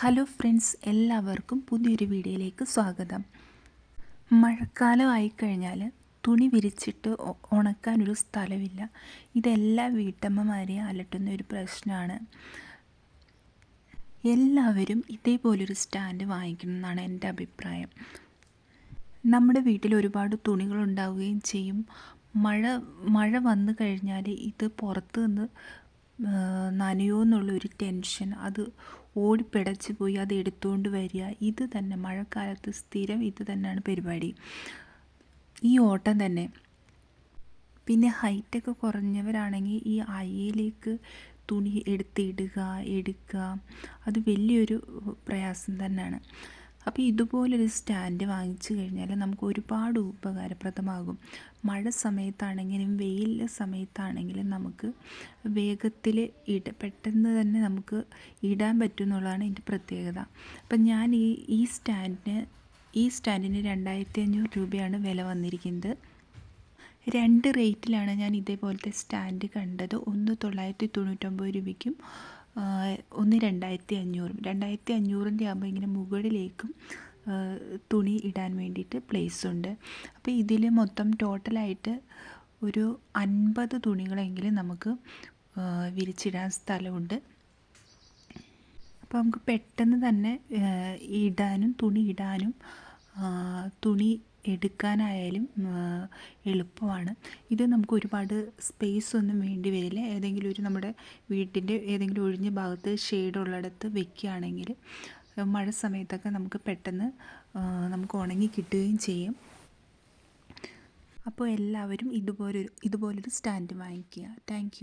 Hello friends എല്ലാവർക്കും പുതിയൊരു വീഡിയോയിലേക്ക് സ്വാഗതം. മഴക്കാലം ആയിക്കഴിഞ്ഞാൽ തുണി വിരിച്ചിട്ട് ഉണക്കാനൊരു സ്ഥലമില്ല. ഇതെല്ലാ വീട്ടമ്മമാരെയും അലട്ടുന്ന ഒരു പ്രശ്നമാണ് എല്ലാവരും ഇതേപോലൊരു സ്റ്റാൻഡ് വാങ്ങിക്കണം എന്നാണ് എന്റെ അഭിപ്രായം. നമ്മുടെ വീട്ടിൽ ഒരുപാട് തുണികൾ ഉണ്ടാവുകയും ചെയ്യും. മഴ മഴ വന്നു കഴിഞ്ഞാൽ ഇത് പുറത്ത് നിന്ന് നനയോ എന്നുള്ളൊരു ടെൻഷൻ. അത് ഓടിപ്പിടച്ച് പോയി അത് എടുത്തുകൊണ്ട് വരിക. ഇത് തന്നെ മഴക്കാലത്ത് സ്ഥിരം ഇത് തന്നെയാണ് പരിപാടി. ഈ ഓട്ടം തന്നെ. പിന്നെ ഹൈറ്റൊക്കെ കുറഞ്ഞവരാണെങ്കിൽ ഈ അയയിലേക്ക് തുണി എടുത്തിടുക എടുക്കുക. അത് വലിയൊരു പ്രയാസം തന്നെയാണ്. അപ്പോൾ ഇതുപോലൊരു സ്റ്റാൻഡ് വാങ്ങിച്ചു കഴിഞ്ഞാൽ നമുക്ക് ഒരുപാട് ഉപകാരപ്രദമാകും. മഴ സമയത്താണെങ്കിലും വെയിൽ സമയത്താണെങ്കിലും നമുക്ക് വേഗത്തിൽ ഇട പെട്ടെന്ന് തന്നെ നമുക്ക് ഇടാൻ പറ്റും എന്നുള്ളതാണ് ഇതിന്റെ പ്രത്യേകത. അപ്പം ഞാൻ ഈ ഈ സ്റ്റാൻഡിന് ഈ സ്റ്റാൻഡിന് രണ്ടായിരത്തി അഞ്ഞൂറ് രൂപയാണ് വില വന്നിരിക്കുന്നത്. രണ്ട് റേറ്റിലാണ് ഞാൻ ഇതേപോലത്തെ സ്റ്റാൻഡ് കണ്ടത്. ഒന്ന് തൊള്ളായിരത്തി തൊണ്ണൂറ്റൊമ്പത് രൂപയ്ക്കും ഒന്ന് രണ്ടായിരത്തി അഞ്ഞൂറും രണ്ടായിരത്തി അഞ്ഞൂറിന്റെ ആകുമ്പോൾ ഇങ്ങനെ മുകളിലേക്കും തുണി ഇടാൻ വേണ്ടിയിട്ട് പ്ലേസ് ഉണ്ട്. അപ്പോൾ ഇതിൽ മൊത്തം ടോട്ടലായിട്ട് ഒരു അൻപത് തുണികളെങ്കിലും നമുക്ക് വിരിച്ചിടാൻ സ്ഥലമുണ്ട്. അപ്പോൾ നമുക്ക് പെട്ടെന്ന് തന്നെ ഇടാനും തുണി ഇടാനും തുണി എടുക്കാനായാലും എളുപ്പമാണ്. ഇത് നമുക്ക് ഒരുപാട് സ്പേസ് ഒന്നും വേണ്ടി വരില്ല. ഏതെങ്കിലും ഒരു നമ്മുടെ വീട്ടിന്റെ ഏതെങ്കിലും ഒഴിഞ്ഞ ഭാഗത്ത് ഷെയ്ഡ് ഉള്ളിടത്ത് വെക്കുകയാണെങ്കിൽ മഴ സമയത്തൊക്കെ നമുക്ക് പെട്ടെന്ന് നമുക്ക് ഉണങ്ങി കിട്ടുകയും ചെയ്യും. അപ്പോൾ എല്ലാവരും ഇതുപോലൊരു ഇതുപോലൊരു സ്റ്റാൻഡ് വാങ്ങിക്കുക. താങ്ക്